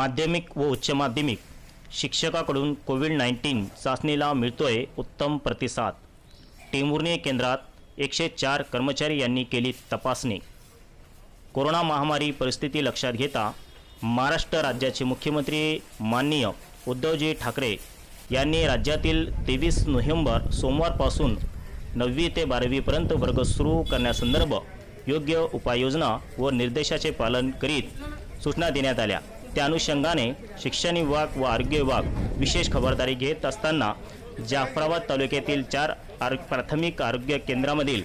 माध्यमिक व उच्च माध्यमिक शिक्षकाकडून कोविड नाईन्टीन चाचणीला मिळतोय उत्तम प्रतिसाद. टेंभुर्णी केंद्रात एकशे चार कर्मचारी यांनी केली तपासणी. कोरोना महामारी परिस्थिती लक्षात घेता महाराष्ट्र राज्याचे मुख्यमंत्री माननीय उद्धवजी ठाकरे यांनी राज्यातील तेवीस नोव्हेंबर सोमवारपासून नववी ते बारावीपर्यंत वर्ग सुरू करण्यासंदर्भ योग्य उपाययोजना व निर्देशाचे पालन करीत सूचना देण्यात आल्या. त्या अनुषंगाने शिक्षण विभाग व आरोग्य विभाग विशेष खबरदारी घेत असताना जाफराबाद तालुक्यातील चार आर प्राथमिक आरोग्य केंद्रामधील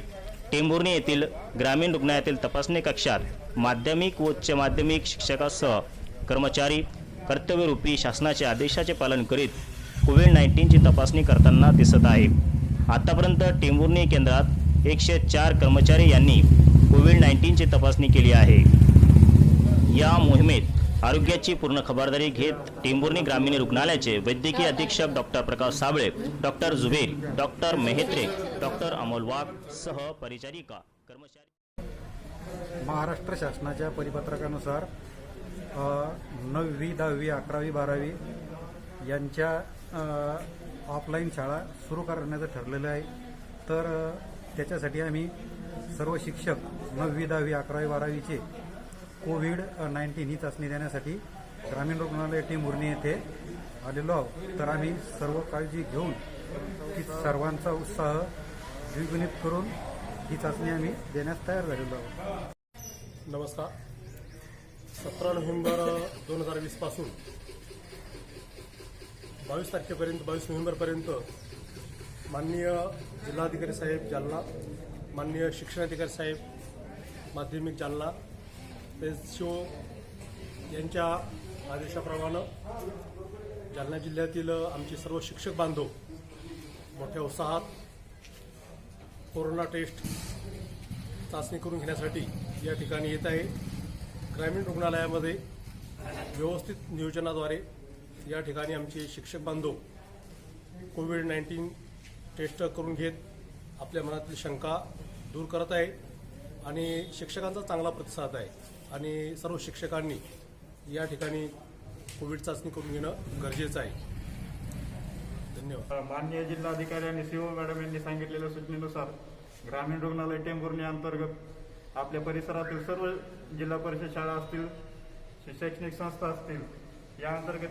टेंभुर्णी येथील ग्रामीण रुग्णालयातील तपासणी कक्षात माध्यमिक व उच्च माध्यमिक शिक्षकासह कर्मचारी कर्तव्यरूपी शासनाच्या आदेशाचे पालन करीत कोविड नाईन्टीनची तपासणी करताना दिसत आहे. आतापर्यंत टेंभुर्णी केंद्रात एकशे चार कर्मचारी यांनी कोविड नाईन्टीनची तपासणी केली आहे. या मोहिमेत आरोग्याची पूर्ण खबरदारी घेत टेंभुर्णी ग्रामीण रुग्णालयाचे वैद्यकीय अधीक्षक doctor Prakash Sable doctor Zuber doctor Mehetre doctor Amol Wagh सह परिचारिका कर्मचारी महाराष्ट्र शासनाच्या परिपत्रकानुसार नववी दहावी अकरावी बारावी यांच्या ऑफलाईन शाळा सुरू करण्याचं ठरलेलं आहे. तर त्याच्यासाठी आम्ही सर्व शिक्षक नववी दहावी अकरावी बारावीचे कोविड नाईन्टीन ही चाचणी देण्यासाठी ग्रामीण रुग्णालय टेंभुर्णी येथे आलेलो आहोत. तर आम्ही सर्व काळजी घेऊन ती सर्वांचा उत्साह द्विगुणित करून ही चाचणी आम्ही देण्यास तयार झालेलो आहोत. नमस्कार. सतरा नोव्हेंबर दोन हजार वीसपासून बावीस तारखेपर्यंत बावीस नोव्हेंबरपर्यंत माननीय जिल्हाधिकारी साहेब जालना माननीय शिक्षणाधिकारी साहेब माध्यमिक जालना एस यांच्या आदेशाप्रमाणे जालना जिल्ह्यातील आमचे सर्व शिक्षक बांधव मोठ्या उत्साहात कोरोना टेस्ट चाचणी करून घेण्यासाठी या ठिकाणी येत आहे. ग्रामीण रुग्णालयामध्ये व्यवस्थित नियोजनाद्वारे या ठिकाणी आमचे शिक्षक बांधव कोविड नाईन्टीन टेस्ट करून घेत आपल्या मनातील शंका दूर करत आहे आणि शिक्षकांचा चांगला प्रतिसाद आहे. आणि सर्व शिक्षकांनी या ठिकाणी कोविड चाचणी करून घेणं गरजेचं आहे. धन्यवाद. माननीय जिल्हाधिकारी आणि सीओ मॅडम यांनी सांगितलेल्या सूचनेनुसार ग्रामीण रुग्णालय टेंभुर्णी अंतर्गत आपल्या परिसरातील सर्व जिल्हा परिषद शाळा असतील शैक्षणिक संस्था असतील या अंतर्गत